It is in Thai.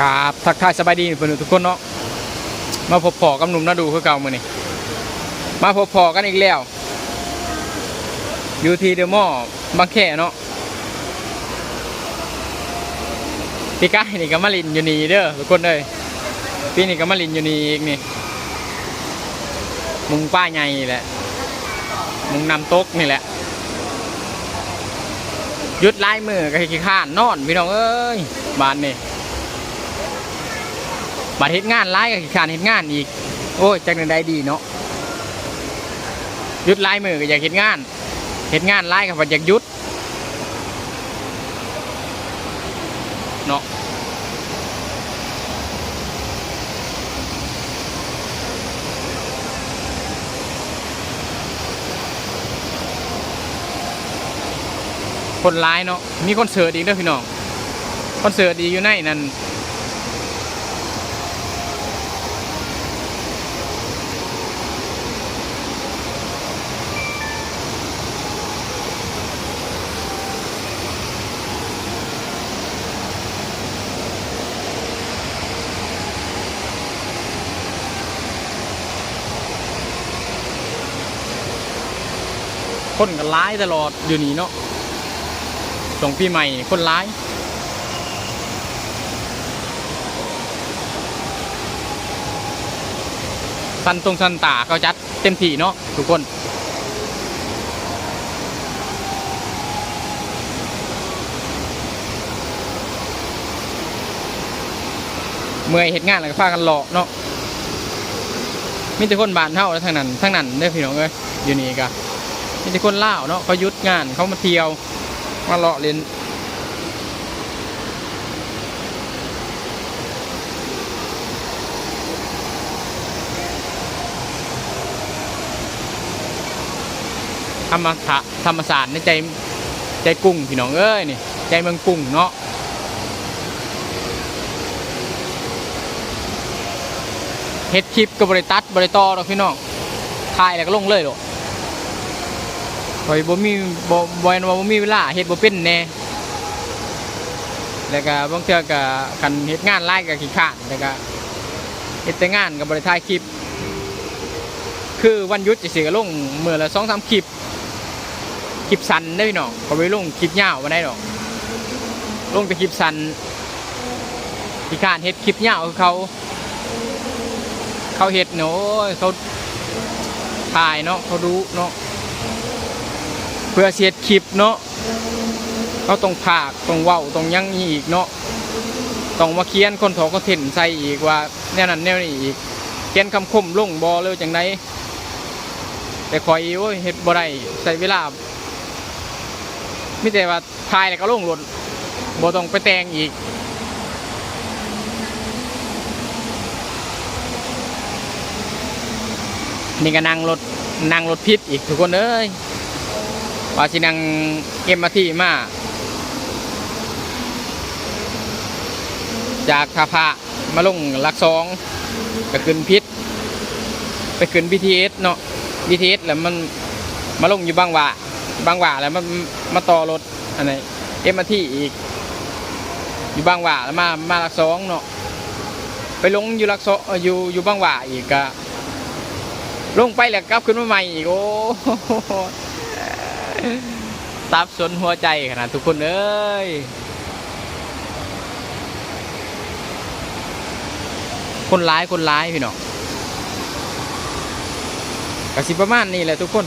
กราบทักทายสบายดีเพื่อนทุกคนเนาะมาพบพอกับหนุ่มนาดูคือเก่ามือนี่มาพบพอกันอีกแล้ว อยู่ที่เดอะมอบางแคเนาะพี่ก้ายนี่ก็มาลินอยู่นี่เด้อทุกคนเลยพี่นี่ก็มาลินอยู่นี่อีกนี่มุงป้าใหญ่นี่แหละมุงนำตกนี่แหละยุดไล่มือก็ขี้ข้านนอนพี่น้องเอ้ยบ้านนี่ บัดเฮ็ดงานไล่กับขานเฮ็ดงานอีก โอ้ยจักนันได้ดีเนาะยุดไล่มือก็อยากเฮ็ดงานเฮ็ดงานไล่กับบัดอยากยุดเนาะคนร้ายเนาะมีคอนเสิร์ตอีกด้อพี่น้องคอนเสิร์ตอีกอยู่ในนั่น คนก็ร้ายตลอดอยู่นี่เนาะส่งปีใหม่คนร้ายสันตรงสันตาเขาจัดเต็มที่เนาะทุกคนเมื่อยเหตุงานแล้วก็พากันหลอกเนาะมีแต่คนบานเท่าแล้วทั้งนั้นทั้งนั้นเด้อพี่น้องเอ้ยอยู่นี่ก็ มีแต่คนล่าเนาะเขาหยุดงานเขามาเที่ยว มาเลาะเล่นธรรมศาธรรมศาสตร์ในใจใจกุ้งพี่น้องเอ้ยนี่ใจเมืองกุ้งเนาะเฮ็ดคลิปกับบริตัดบริตอหรอกพี่น้องถ่ายแล้วก็ลงเลยหรอก คอยบ่มีบ่บ่แม่นว่าบ่มีเวลาเฮ็ดบ่เป็นแน่แล้วก็บางเทื่อก็คันเฮ็ดงานหลายก็ขี้ขาดแล้วก็เฮ็ดแต่งานก็บ่ได้ถ่ายคลิป คือวันหยุดสิก็ลงมื้อละ2-3คลิปคลิปสั้นเด้พี่น้องก็บ่ไปลงคลิปยาวบ่ได้ดอก ลงแต่คลิปสั้นขี้ขาดเฮ็ดคลิปยาวคือเขา เขาเห็ดเนาะโอ้ยเขาถ่ายเนาะเขาดูเนาะ เพื่อเสียดคลิปเนาะเขาต้องผากต้องเว้าต้องยังอีกเนาะต้องมาเขียนคนถอก็เห็นใส่อีกว่าแนวนั้นแนวนี้อีกเขียนคำคมลงบอเลยจังไดแต่คอยโอ้ยเฮ็ดบ่ได้ใส่เวลาไมีแต่ว่าถ่ายแล้วก็ลงรถบ่ต้องไปแต่งอีกนี่ก็นั่งรถนั่งรถพิษอีกทุกคนเอ้ย ว่าสินังเอ็มมาที่มา จากท่าพระมาลงลักสองก็ขึ้นพิษไปขึ้น BTS เนาะ BTS แล้วมันมาลงอยู่บางหว่าบางหว่าแล้วมันมาต่อรถอันไหนเอ็มมาที่อีก อยู่บางหว่าแล้วมามาลักสองเนาะไปลงอยู่ลักสองเอ่อยู่อยู่บางหว่าอีกก็ลงไปแล้วกลับขึ้นมาใหม่อีกโอ้ ตับสนหัวใจขนาดทุกคนเอ้ยคนร้ายคนร้ายพี่น้องกระสิประมาณนี้แหละทุกคน